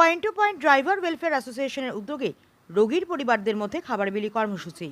Point to point driver welfare অ্যাসোসিয়েশনের উদ্যোগে রোগীর পরিবারদের মধ্যে খাবার বিলি কর্মসূচি।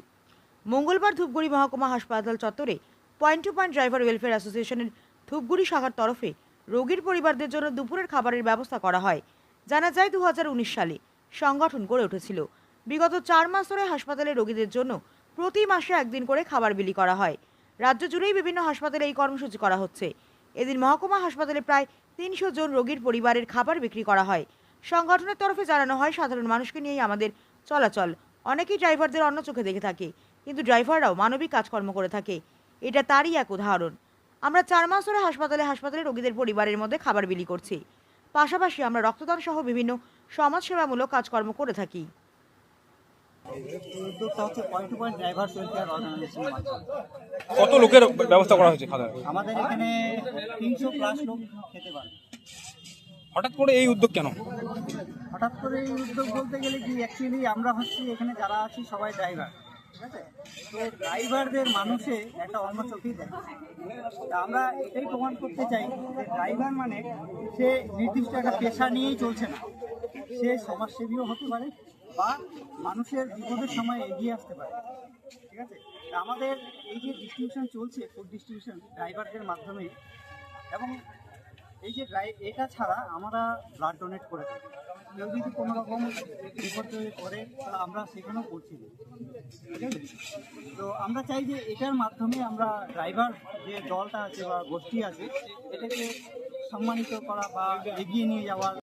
মঙ্গলবার ধূপগুড়ি মহকুমা হাসপাতাল চত্বরে point to point driver welfare অ্যাসোসিয়েশনের ধূপগুড়ি শাখার তরফে রোগীর পরিবারদের জন্য দুপুরের খাবারের ব্যবস্থা করা হয়। জানা যায় দু হাজার উনিশ সালে সংগঠন গড়ে উঠেছিল। বিগত চার মাস ধরে হাসপাতালে রোগীদের জন্য প্রতি মাসে একদিন করে খাবার বিলি করা হয়। রাজ্য জুড়েই বিভিন্ন হাসপাতালে এই কর্মসূচি করা হচ্ছে। এদিন মহকুমা হাসপাতালে প্রায় তিনশো জন রোগীর পরিবারের খাবার বিক্রি করা হয়। সংগঠনের তরফে জানানো হয় সাধারণ মানুষকে নিয়েই আমাদের চলাচল। অনেকেই ড্রাইভারদের অন্য চোখে দেখে থাকে কিন্তু ড্রাইভাররাও মানবিক কাজকর্ম করে থাকে। এটা তারই এক উদাহরণ। আমরা চার মাস ধরে হাসপাতালে হাসপাতালে রোগীদের পরিবারের মধ্যে খাবার বিলি করছি। পাশাপাশি আমরা রক্তদান সহ বিভিন্ন সমাজসেবামূলক কাজকর্ম করে থাকি। উদ্যোগটা হচ্ছে point to point drivers welfare অর্গানাইজেশনের কত লোকের ব্যবস্থা করা হয়েছে আমাদের এখানে তিনশো প্লাস লোক খেতে পারে। হঠাৎ করে এই উদ্যোগ কেন? হঠাৎ করে এই উদ্যোগ বলতে গেলে কি অ্যাকচুয়ালি আমরা হচ্ছি এখানে যারা আছি সবাই ড্রাইভার তো ড্রাইভারদের মানুষে একটা অন্য চোখেই তা আমরা এটাই প্রমাণ করতে চাই যে ড্রাইভার মানে সে নির্দিষ্ট একটা পেশা নিয়েই চলছে না। সে সমাজসেবীও হতে পারে বা মানুষের বিপদের সময় এগিয়ে আসতে পারে, ঠিক আছে? আমাদের এই যে ডিস্ট্রিবিউশন চলছে ফুড ডিস্ট্রিবিউশন ড্রাইভারদের মাধ্যমে, এবং এই যে ড্রাই এটা ছাড়া আমরা ব্লাড ডোনেট করে থাকি কেউ যদি কোনো রকম বিপর্যয়ে করে আমরা সেখানেও করছি। ঠিক তো আমরা চাই যে এটার মাধ্যমে আমরা ড্রাইভার যে দলটা আছে বা গোষ্ঠী আছে, এটাকে সম্মানিত করা বা এগিয়ে নিয়ে যাওয়ার